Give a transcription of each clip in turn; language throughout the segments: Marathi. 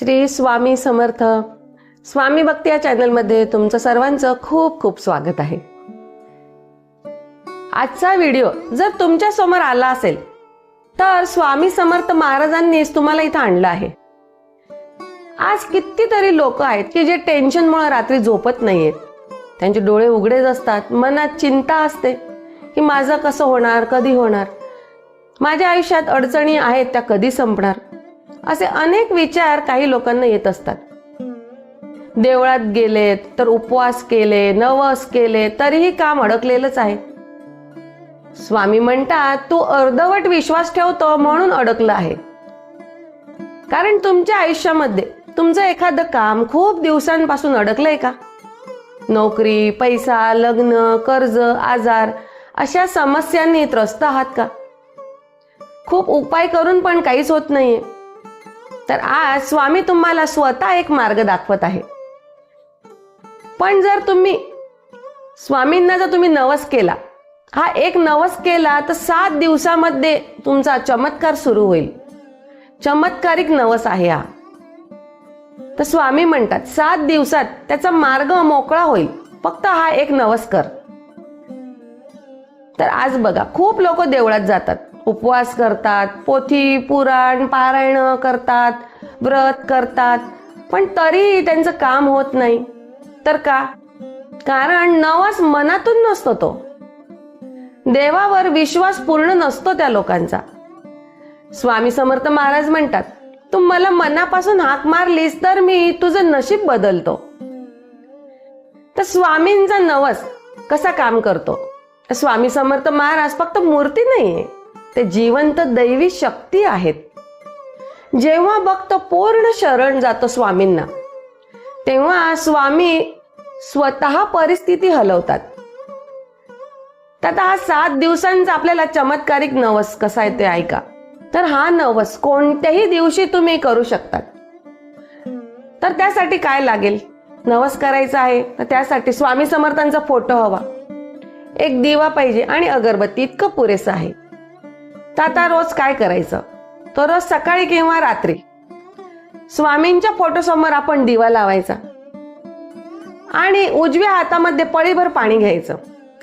श्री स्वामी समर्थ. स्वामी भक्ती या चॅनलमध्ये तुमचं सर्वांचं खूप खूप स्वागत आहे. आजचा व्हिडिओ जर तुमच्यासमोर आला असेल तर स्वामी समर्थ महाराजांनीच तुम्हाला इथं आणलं आहे. आज कितीतरी लोक आहेत की जे टेन्शनमुळे रात्री झोपत नाहीयेत. त्यांचे डोळे उघडेच असतात मनात चिंता असते की माझं कसं होणार कधी होणार? माझ्या आयुष्यात अडचणी आहेत त्या कधी संपणार? असे अनेक विचार काही लोकांना येत असतात. देवळात गेलेत तर उपवास केले नवस केले तरीही काम अडकलेलंच आहे. स्वामी म्हणतात तू अर्धवट विश्वास ठेवतो म्हणून अडकलं आहे. कारण तुमच्या आयुष्यामध्ये तुमचं एखादं काम खूप दिवसांपासून अडकलंय का? नोकरी पैसा लग्न कर्ज आजार अशा समस्यांनी त्रस्त आहात का? खूप उपाय करून पण काहीच होत नाहीये. तर आज स्वामी तुम्हाला स्वतः एक मार्ग दाखवत आहे. पण जर तुम्ही स्वामींना जर तुम्ही नवस केला हा एक नवस केला तर सात दिवसामध्ये तुमचा चमत्कार सुरू होईल. चमत्कारिक नवस आहे हा. तर स्वामी म्हणतात सात दिवसात त्याचा मार्ग मोकळा होईल. फक्त हा एक नवस कर. तर आज बघा खूप लोक देवळात जातात. उपवास करतात पोथी पुराण पारायण करतात व्रत करतात. पण तरी त्यांचं काम होत नाही. तर का? कारण नवस मनातून नसतो तो. देवावर विश्वास पूर्ण नसतो त्या लोकांचा. स्वामी समर्थ महाराज म्हणतात तू मला मनापासून हाक मारलीस तर मी तुझं नशीब बदलतो. तर स्वामींचा नवस कसा काम करतो? स्वामी समर्थ महाराज फक्त मूर्ती नाहीये. ते जिवंत दैवी शक्ती आहेत. जेव्हा भक्त पूर्ण शरण जातो स्वामींना तेव्हा स्वामी स्वतः परिस्थिती हलवतात. तर आता हा सात दिवसांचा आपल्याला चमत्कारिक नवस कसा आहे ते ऐका. तर हा नवस कोणत्याही दिवशी तुम्ही करू शकतात. तर त्यासाठी काय लागेल? नवस करायचा आहे तर त्यासाठी स्वामी समर्थांचा फोटो हवा. एक दिवा पाहिजे आणि अगरबत्ती इतकं पुरेसं आहे. तर आता रोज काय करायचं? तो रोज सकाळी किंवा रात्री. स्वामींच्या फोटो समोर आपण दिवा लावायचा. आणि उजव्या हातामध्ये पळीभर पाणी घ्यायचं.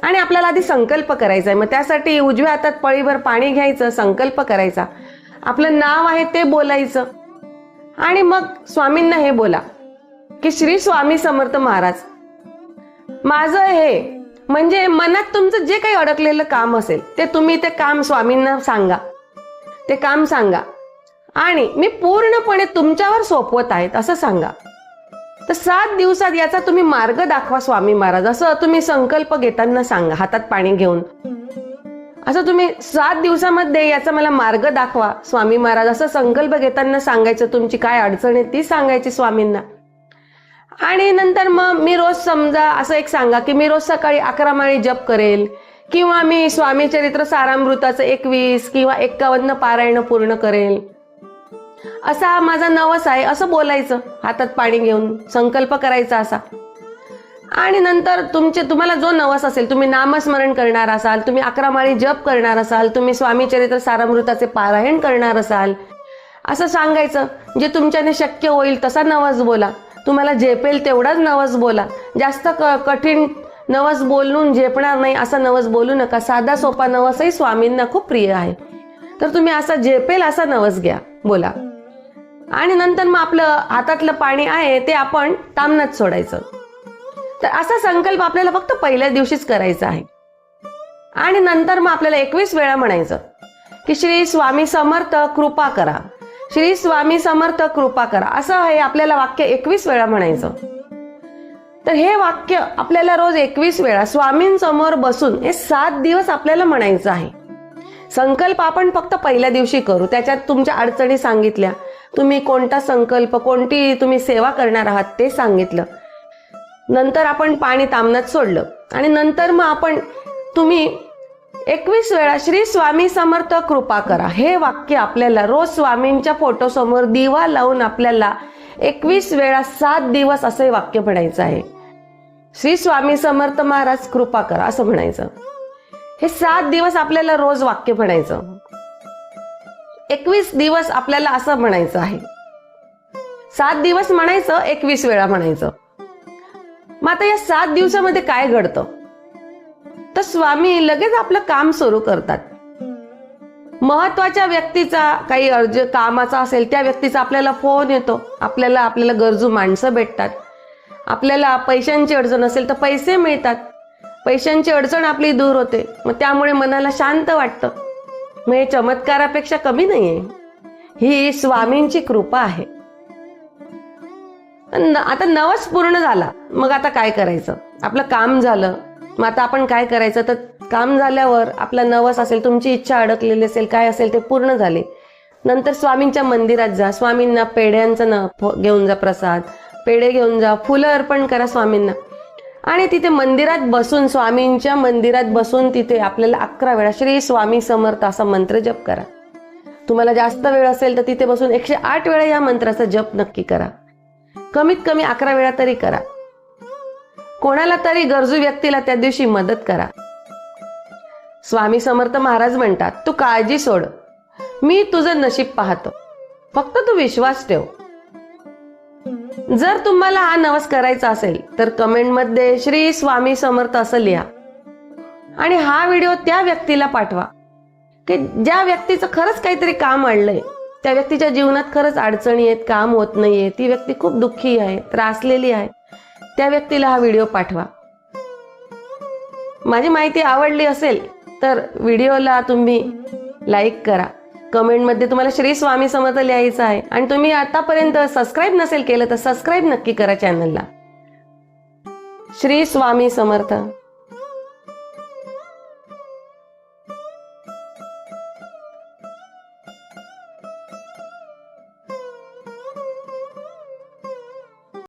आणि आपल्याला आधी संकल्प करायचा आहे. मग त्यासाठी उजव्या हातात पळीभर पाणी घ्यायचं संकल्प करायचा. आपलं नाव आहे ते बोलायचं. आणि मग स्वामींना हे बोला की श्री स्वामी समर्थ महाराज माझं हे म्हणजे मनात तुमचं जे काही अडकलेलं काम असेल ते तुम्ही ते काम स्वामींना सांगा. ते काम सांगा. आणि मी पूर्णपणे तुमच्यावर सोपवत आहेत असं सांगा. तर सात दिवसात याचा तुम्ही मार्ग दाखवा स्वामी महाराज. असं तुम्ही संकल्प घेताना सांगा हातात पाणी घेऊन. असं तुम्ही सात दिवसामध्ये याचा मला मार्ग दाखवा स्वामी महाराज. असं संकल्प घेताना सांगायचं तुमची काय अडचण आहे ती सांगायची स्वामींना. आणि नंतर मग मी रोज समजा असं एक सांगा की मी रोज सकाळी अकरा माळी जप करेल किंवा मी स्वामी चरित्र सारामृताचं एकवीस किंवा एक्कावन्न पारायण पूर्ण करेल. असा हा माझा नवस आहे असं बोलायचं हातात पाणी घेऊन संकल्प करायचा असा. आणि नंतर तुमचे तुम्हाला जो नवस असेल तुम्ही नामस्मरण करणार असाल तुम्ही अकरा माळी जप करणार असाल तुम्ही स्वामी चरित्र सारामृताचे पारायण करणार असाल असं सांगायचं. जे तुमच्याने शक्य होईल तसा नवस बोला. तुम्हाला झेपेल तेवढाच नवस बोला. जास्त क कठीण नवस बोलून झेपणार नाही असा नवस बोलू नका. साधा सोपा नवसही स्वामींना खूप प्रिय आहे. तर तुम्ही असा झेपेल असा नवस घ्या. बोला. आणि नंतर मग आपलं हातातलं पाणी आहे ते आपण तामनात सोडायचं. तर असा संकल्प आपल्याला फक्त पहिल्या दिवशीच करायचा आहे. आणि नंतर मग आपल्याला एकवीस वेळा म्हणायचं की श्री स्वामी समर्थ कृपा करा. श्री स्वामी समर्थ कृपा करा. असं आहे आपल्याला वाक्य एकवीस वेळा म्हणायचं. तर हे वाक्य आपल्याला रोज एकवीस वेळा स्वामींसमोर बसून हे सात दिवस आपल्याला म्हणायचं आहे. संकल्प आपण फक्त पहिल्या दिवशी करू. त्याच्यात तुमच्या अडचणी सांगितल्या. तुम्ही कोणता संकल्प कोणती तुम्ही सेवा करणार आहात ते सांगितलं. नंतर आपण पाणी तामनात सोडलं. आणि नंतर मग आपण तुम्ही एकवीस वेळा श्री स्वामी समर्थ कृपा करा. हे वाक्य आपल्याला रोज स्वामींच्या फोटो समोर दिवा लावून आपल्याला एकवीस वेळा सात दिवस असे वाक्य म्हणायचं आहे. श्री स्वामी समर्थ महाराज कृपा करा असं म्हणायचं. हे सात दिवस आपल्याला रोज वाक्य म्हणायचं. एकवीस दिवस आपल्याला असं म्हणायचं आहे. सात दिवस म्हणायचं एकवीस वेळा म्हणायचं. मग आता या सात दिवसामध्ये काय घडतं? तर स्वामी लगेच आपलं काम सुरू करतात. महत्त्वाच्या व्यक्तीचा काही अर्ज कामाचा असेल त्या व्यक्तीचा आपल्याला फोन येतो. आपल्याला आपल्याला गरजू माणसं भेटतात. आपल्याला पैशांची अडचण असेल तर पैसे मिळतात. पैशांची अडचण आपली दूर होते. मग त्यामुळे मनाला शांत वाटतं. मग हे चमत्कारापेक्षा कमी नाहीये. ही स्वामींची कृपा आहे. आता नवस पूर्ण झाला. मग आता काय करायचं? आपलं काम झालं. मग आता आपण काय करायचं? तर काम झाल्यावर आपला नवस असेल तुमची इच्छा अडकलेली असेल काय असेल ते पूर्ण झाले. नंतर स्वामींच्या मंदिरात जा. स्वामींना पेढ्यांचं न घेऊन जा प्रसाद. पेढे घेऊन जा. फुलं अर्पण करा स्वामींना. आणि तिथे मंदिरात बसून स्वामींच्या मंदिरात बसून तिथे आपल्याला अकरा वेळा श्री स्वामी समर्थ असा मंत्र जप करा. तुम्हाला जास्त वेळ असेल तर तिथे बसून एकशे आठ वेळा या मंत्राचा जप नक्की करा. कमीत कमी अकरा वेळा तरी करा. कोणाला तरी गरजू व्यक्तीला त्या दिवशी मदत करा. स्वामी समर्थ महाराज म्हणतात तू काळजी सोड. मी तुझं नशीब पाहतो. फक्त तू विश्वास ठेव. जर तुम्हाला हा नवस करायचा असेल तर कमेंटमध्ये श्री स्वामी समर्थ असं लिहा. आणि हा व्हिडिओ त्या व्यक्तीला पाठवा. की ज्या व्यक्तीचं खरंच काहीतरी काम अडलंय त्या व्यक्तीच्या जीवनात खरंच अडचणी आहेत काम होत नाहीये ती व्यक्ती खूप दुःखी आहे त्रासलेली आहे. त्या व्यक्तीला हा व्हिडिओ पाठवा. माझी माहिती आवडली असेल तर व्हिडिओला तुम्ही लाईक करा. कमेंटमध्ये तुम्हाला श्री स्वामी समर्थ लिहायचं आहे. आणि तुम्ही आतापर्यंत सबस्क्राईब नसेल केलं तर सबस्क्राईब नक्की करा चॅनलला श्री स्वामी समर्थ.